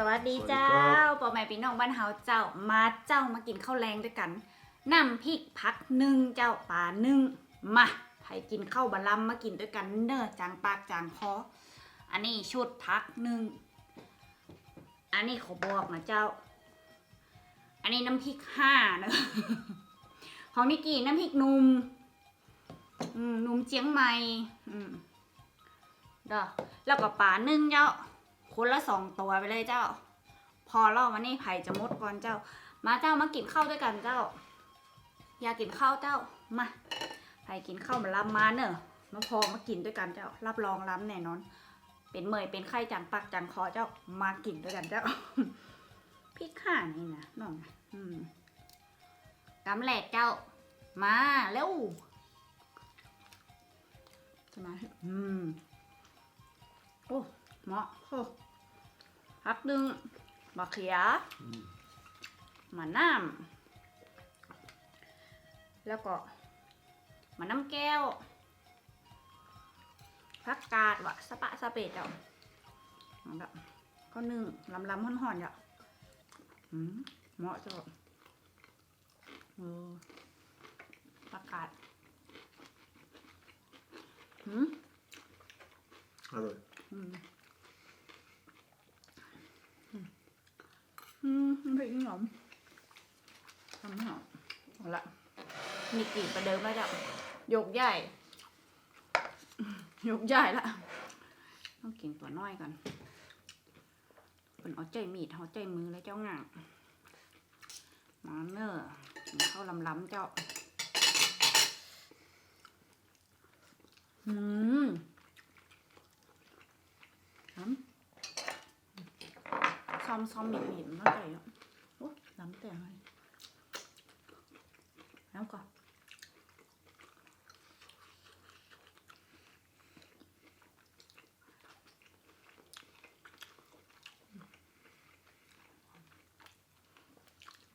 สวัสดีเจ้าสวัสดีครับ ปอแม่พี่น้องบ้านเฮาเจ้า มาเจ้ามากินข้าวแรงด้วยกันน้ำพริกพักหนึ่งเจ้าป่าหนึ่งมาใครกินข้าวบะลำมากินด้วยกันเนอะจางปากจางคออันนี้ชุดพักหนึ่งอันนี้ขอบอกนะเจ้า อันนี้น้ำพริกห้าเนอะ ของนิกกี้น้ำพริกหนุ่มอืมหนุ่มเจียงใหม่อืมเด้อแล้วก็ป่าหนึ่งเจ้า คนละสองตัวไปเลยเจ้า พอเล่ามานี่ไผ่จะมดก่อนเจ้า มาเจ้ามากินข้าวด้วยกันเจ้า อยากกินข้าวเจ้ามาไผ่กินข้าวมาลำมาเนอะมาพอมากินด้วยกันเจ้า รับรองล้ำแน่นอน เป็นเมยเป็นไข้จังปักจังคอเจ้ามากินด้วยกันเจ้าพี่ข่านี่นะน้องนะอืมกำแหลกเจ้า มาเร็วจะมาให้อืมโอ้เหมาะโอ้ พักดึงมะเขือมะน้ำแล้วก็มะน้ำแก้วพักกาดวะสะปะสะเปดเจ้าเอาละก็นึ่งลำลำห่อนๆเจ้าอืมเหมาะเจ้าเออประกาศหืม Allora, อืมอืมอืมไม่กินหรอมทำไม่หรอมเอาละมี กลิ่นประเดิมแล้วจ้ะยกใหญ่ ยกใหญ่ละต้องกินตัวน้อยก่อนเป็นเอาใจมีดเอาใจมือแล้วเจ้าง่างมาเนอร์กินข้าวลำเจ้า อืมซ้อมซ้อมหมิ่นหมิ่นแล้วใจอะโอ้ล้ำแต่เลยแล้วก็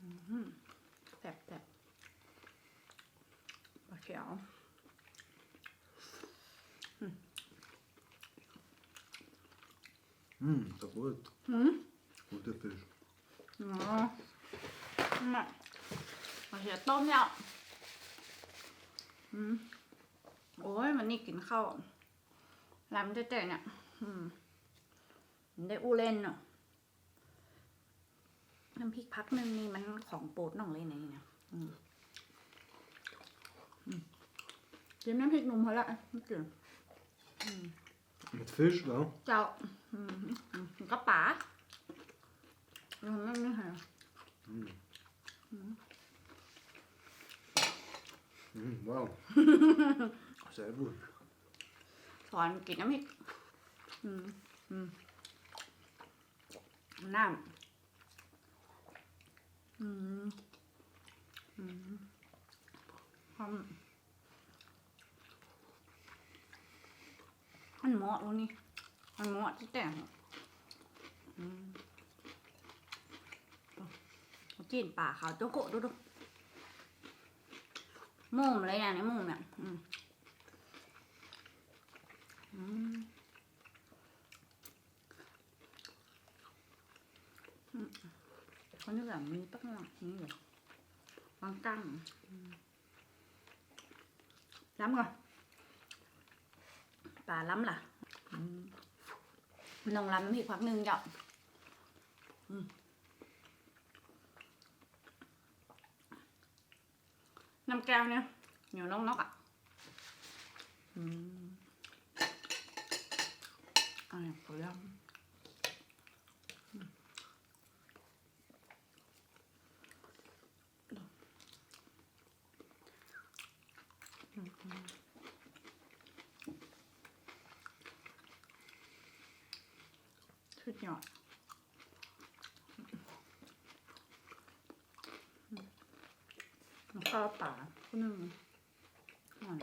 อืมแซ่บแซ่บปลาเขียว mm, så gott. หืม Gute Fisch. อ๋อมาเอาเสียต้มเนี่ยอืมโอ้ยมันนี่กินข้าวร้านเจ๊ๆเนี่ยอืมมันได้อู้เล่นเนาะน้ำพริกพักหนึ่งนี่มันของโปรดน้องเลยนะนี่นะอืมอืมกินน้ำพริกหนุ่มพอละไม่กิน Mit Fisch, ja? เจ้าอืม อืมก็ป๋าอืมไม่ไม่หาย Mm. Mm, wow. Sehr gut. สอนกินน้ำพริกอืมอืมน้ำอืมอืมหอม มันเหมาะแล้วนี่มันเหมาะที่แต่งกินป่าเขาวโจโกดูดูมุมเลยอย่างนี้มุมเนี่ยเขาเนี่ยแบบมีตั้งหลังนี่เลยบางกั้งล้ำก่อน ปลาล้ำล่ะอืมน้องล้ำอีกพักหนึ่งจ้ะน้ำแก้วเนี่ยเหนียวนอกนอกอะอืมอะขอลอง สุดยอดข้าวป่าคนหนึ่งอ่อน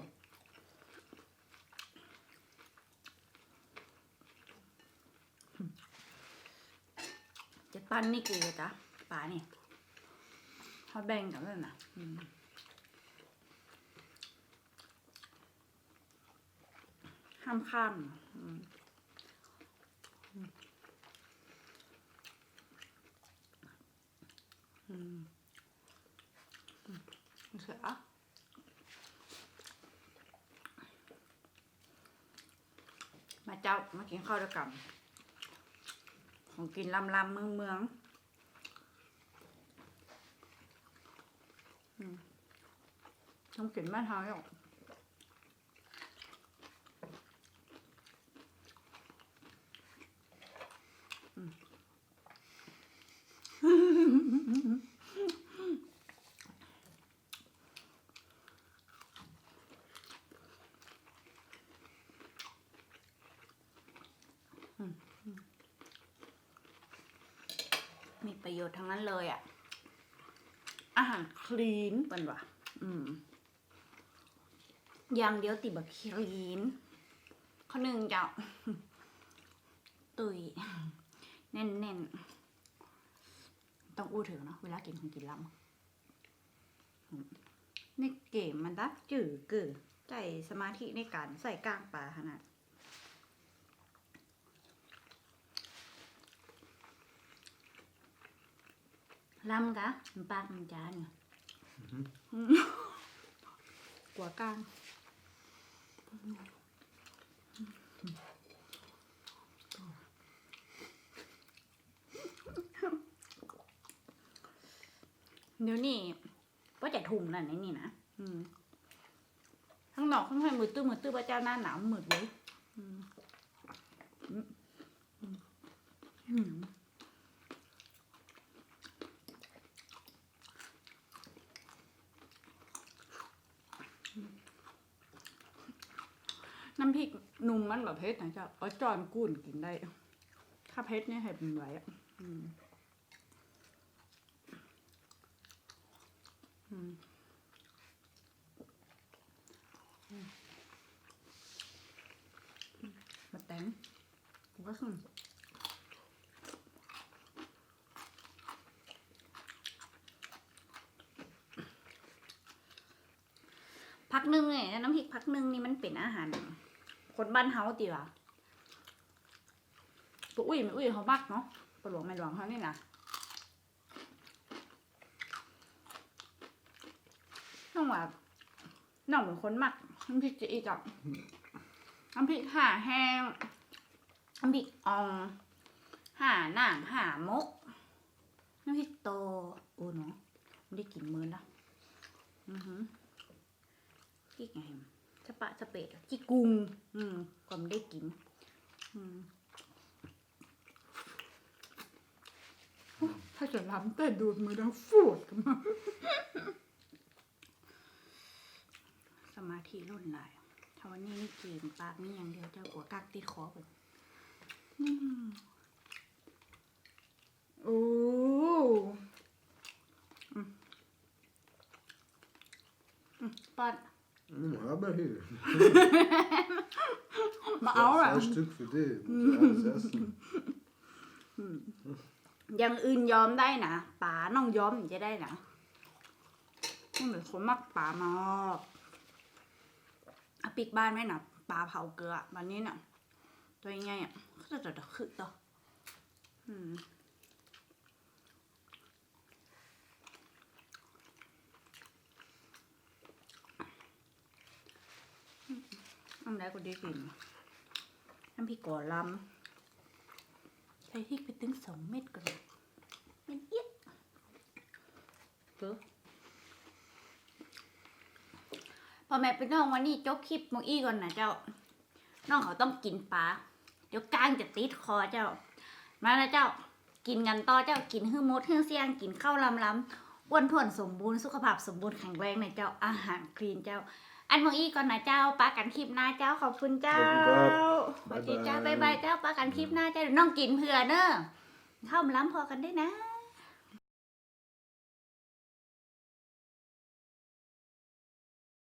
จะปั้นนี่กี่จ้ะป่านี่เขาแบ่งกันเลยนะห้ามข้ามอืม มาเจ้.ามากินข้าวด้วยกันของกินลำลำเมืองเมืองต้องกินมะเท้ายอาง ชน์ทั้งนั้นเลยอะ่ะ อาหารคลีนเป็นวะอืม อย่างเดียวติดแบบคลีนข้อหนึ่งเจ้าตุยแน่นแน่นๆต้องอู้ถึงเนาะเวลากินของกินลำอืมในเกมมันดักจืดเกือใจสมาธิในการใส่กลางปลาขนาด ลำกะมันปากมันจานเนี่ยหัวกลางเดี๋ยวนี้ก็จะถุงนั่นนี่นี่นะอืมข้างนอกข้างในมือตื้อมือตื้อพระเจ้าหน้าหนาวมืดเลยอืมอืมอืมอืม น้ำพริกนุ่มมันแบบเผ็ดนะจ๊ะเอาจอนกุ้นกินได้ ถ้าเผ็ดเนี่ยให้เป็นไว้อะอืมอืมมาแตงกูก็ขึ้นพักหนึ่งเนี่ยน้ำพริกพักหนึ่งนี่มันเป็นอาหาร คนบ้านเฮาตีวะปอุ้ยไม่อุ้ยเขามักเนาะปลหลวงไม่หลวงเขานี่นะน้องว่าน้องเป็นคนมักน้ำพริกจะอีกับน้ำพริกห่าแห้งน้ำพริกอ่องห่าหน่างห่ามกน้ำพริกโตโอ้เนาะไม่ได้กินมื้อละอือหือพริกไง ปะสเปดจิกุง อืมก็ไม่ได้กิน อืมโอ้ถ้าจะล้ำแต่ดูดมือดังฟูดกันมาสมาธิรุ่นหลายถ้าวันนี้นี่กินปากนี่อย่างเดียวเจ้ากัวกักติดคอไปอืมโอ้อืมอืมปัด Mm, aber hier. มาเอาอะ Zwei Stück für dich. Muss alles essen. อย่างอื่นยอมได้นะป๋าน้องยอมถึงจะได้นะนี่เหมือนคนมักป๋ามากเอาปิกบ้านไว้นะปลาเผาเกลือวันนี้น่ะตัวยังไงอะก็จะจะขึ้นต่ออืม อันใดก็ได้กินน้ำพริกก่อลำใส่พริกไปถึงสองเม็ดก่อนเม็ดเอี๊ยดเออพอแม่ไปน้องวันนี้จบคลิปมองอี้ก่อนนะเจ้า น้องเขาต้องกินปลา เดี๋ยวกลางจะติดคอเจ้า มาแล้วเจ้า กินกันต่อเจ้า กินหื้อมดหื้อเสียง กินข้าวลำลำอ้วนท้วนสมบูรณ์ สุขภาพสมบูรณ์แข็งแรงในเจ้า อาหารคลีนเจ้า อันมองอี้ก่อนนะเจ้าปากันคลิปหน้าเจ้าขอบคุณเจ้าขอบคุณครับสวัสดีเจ้าบ๊าบ๊ายยบาบายยเจ้าปากันคลิปหน้าเจ้าเดี๋ยวน้องกินเผื่อเนอะข้าวมล้ำพอกันได้นะ